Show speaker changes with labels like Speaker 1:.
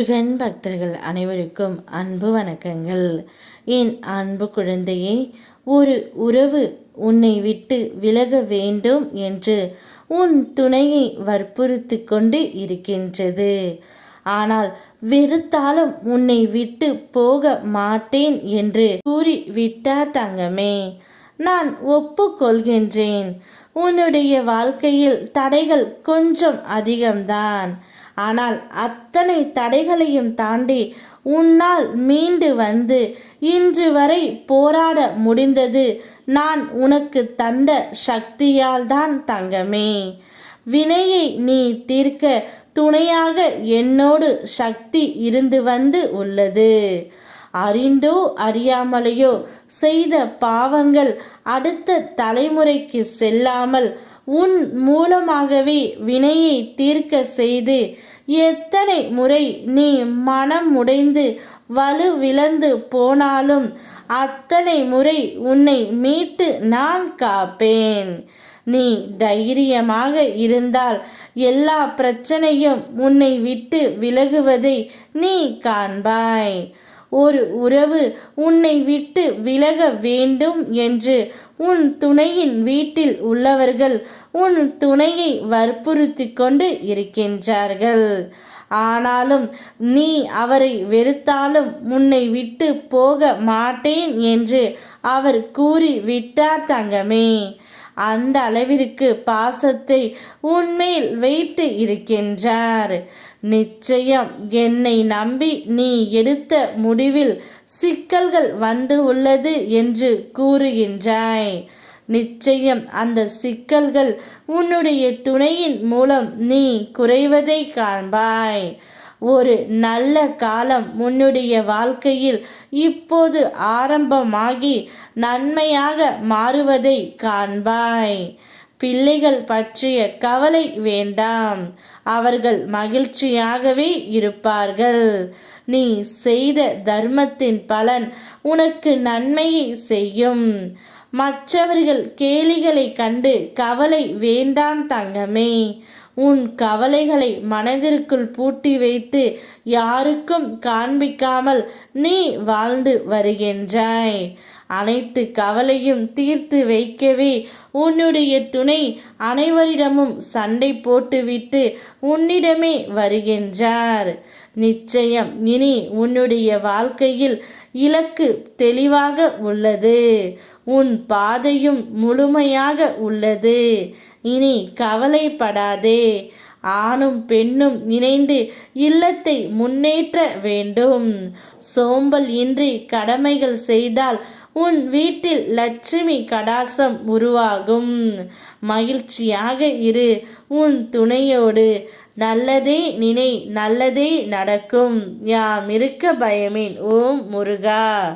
Speaker 1: முருகன் பக்தர்கள் அனைவருக்கும் அன்பு வணக்கங்கள். என் அன்பு குழந்தையே ஒரு உறவு உன்னை விட்டு விலக வேண்டும் என்று உன் துணையை வற்புறுத்தி கொண்டு இருக்கின்றது. ஆனால் வெறுத்தாலும் உன்னை விட்டு போக மாட்டேன் என்று கூறி விட்டா தங்கமே. நான் ஒப்புக்கொள்கின்றேன். உன்னுடைய வாழ்க்கையில் தடைகள் கொஞ்சம் அதிகம்தான். ஆனால் அத்தனை தடைகளையும் தாண்டி உன்னால் மீண்டு வந்து இன்று வரை போராட முடிந்தது. நான் உனக்கு தந்த சக்தியால்தான் தங்கமே. வினையை நீ தீர்க்க துணையாக என்னோடு சக்தி இருந்து வந்து உள்ளது. அறிந்தோ அறியாமலேயோ செய்த பாவங்கள் அடுத்த தலைமுறைக்கு செல்லாமல் உன் மூலமாகவே வினையை தீர்க்க செய்து எத்தனை முறை நீ மனம் உடைந்து வலுவிழந்து போனாலும் அத்தனை முறை உன்னை மீட்டு நான் காப்பேன். நீ தைரியமாக இருந்தால் எல்லா பிரச்சனையும் உன்னை விட்டு விலகுவதை நீ காண்பாய். ஒரு உறவு உன்னை விட்டு விலக வேண்டும் என்று. உன் துணையின் வீட்டில் உள்ளவர்கள் உன் துணையை வற்புறுத்தி கொண்டு இருக்கின்றார்கள். ஆனாலும் நீ அவரை வெறுத்தாலும் உன்னை விட்டு போக மாட்டேன் என்று அவர் கூறி விட்டார் தங்கமே. அந்த அளவிற்கு பாசத்தை உன்மேல் வைத்து இருக்கின்றார். நிச்சயம் என்னை நம்பி நீ எடுத்த முடிவில் சிக்கல்கள் வந்து உள்ளது என்று கூறுகின்றாய். நிச்சயம் அந்த சிக்கல்கள் உன்னுடைய துணையின் மூலம் நீ குறைவதை காண்பாய். ஒரு நல்ல காலம் உன்னுடைய வாழ்க்கையில் இப்போது ஆரம்பமாகி நன்மையாக மாறுவதை காண்பாய். பிள்ளைகள் பற்றிய கவலை வேண்டாம். அவர்கள் மகிழ்ச்சியாகவே இருப்பார்கள். நீ செய்த தர்மத்தின் பலன் உனக்கு நன்மையை செய்யும். மற்றவர்கள் கேலிகளை கண்டு கவலை வேண்டாம் தங்கமே. உன் கவலைகளை மனதிற்குள் பூட்டி வைத்து யாருக்கும் காண்பிக்காமல் நீ வாழ்ந்து வருகின்றாய். அனைத்து கவலையும் தீர்த்து வைக்கவே உன்னுடைய துணை அனைவரிடமும் சண்டை போட்டுவிட்டு உன்னிடமே வருகின்றார். நிச்சயம் இனி உன்னுடைய வாழ்க்கையில் இலக்கு தெளிவாக உள்ளது. உன் பாதையும் முழுமையாக உள்ளது. இனி கவலைப்படாதே. ஆணும் பெண்ணும் இணைந்து இல்லத்தை முன்னேற்ற வேண்டும். சோம்பல் இன்றி கடமைகள் செய்தால் உன் வீட்டில் லட்சுமி கடாசம் உருவாகும். மகிழ்ச்சியாக இரு. உன் துணையோடு நல்லதே நினை நல்லதே நடக்கும். யாம் இருக்க பயமேன் ஓம் முருகா.